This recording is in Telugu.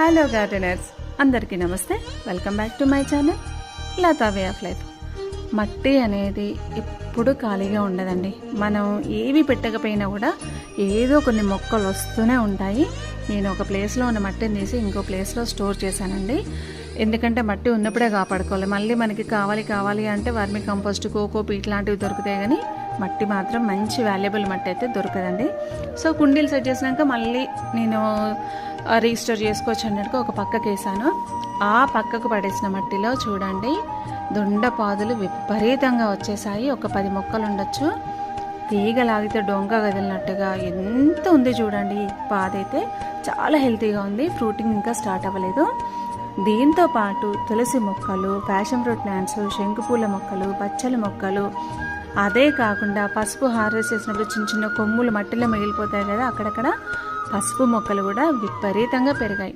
హలో గార్డెనర్స్ అందరికీ నమస్తే. Welcome back to my channel Latha way of life. మట్టి అనేది ఎప్పుడు ఖాళీగా ఉండదండి. మనం ఏవి పెట్టకపోయినా కూడా ఏదో కొన్ని మొక్కలు వస్తూనే ఉంటాయి. నేను ఒక ప్లేస్లో ఉన్న మట్టిని తీసి ఇంకో ప్లేస్లో స్టోర్ చేశానండి. ఎందుకంటే మట్టి ఉన్నప్పుడే కాపాడుకోవాలి. మళ్ళీ మనకి కావాలి కావాలి అంటే వర్మి కంపోస్ట్ కోకో పీట్ లాంటివి దొరుకుతాయి కానీ మట్టి మాత్రం మంచి వాల్యుబుల్ మట్టి అయితే దొరకదండి. సో కుండీలు సెట్ చేసినాక మళ్ళీ నేను రిజిస్టర్ చేసుకోవచ్చు అన్నట్టుగా ఒక పక్కకు వేసాను. ఆ పక్కకు పడేసిన మట్టిలో చూడండి దొండపాదులు విపరీతంగా వచ్చేసాయి. ఒక పది మొక్కలు ఉండొచ్చు. తీగ లాగితే డొంక కదిలినట్టుగా ఎంత ఉంది చూడండి పాదైతే చాలా హెల్తీగా ఉంది. ఫ్రూటింగ్ ఇంకా స్టార్ట్ అవ్వలేదు. దీంతో పాటు తులసి మొక్కలు ఫ్యాషన్ ఫ్రూట్ ప్లాంట్స్ శంకుపూల మొక్కలు పచ్చల మొక్కలు అదే కాకుండా పసుపు హార్వెస్ట్ చేసినప్పుడు చిన్న చిన్న కొమ్ములు మట్టిలో మిగిలిపోతాయి కదా అక్కడక్కడ పసుపు మొక్కలు కూడా విపరీతంగా పెరిగాయి.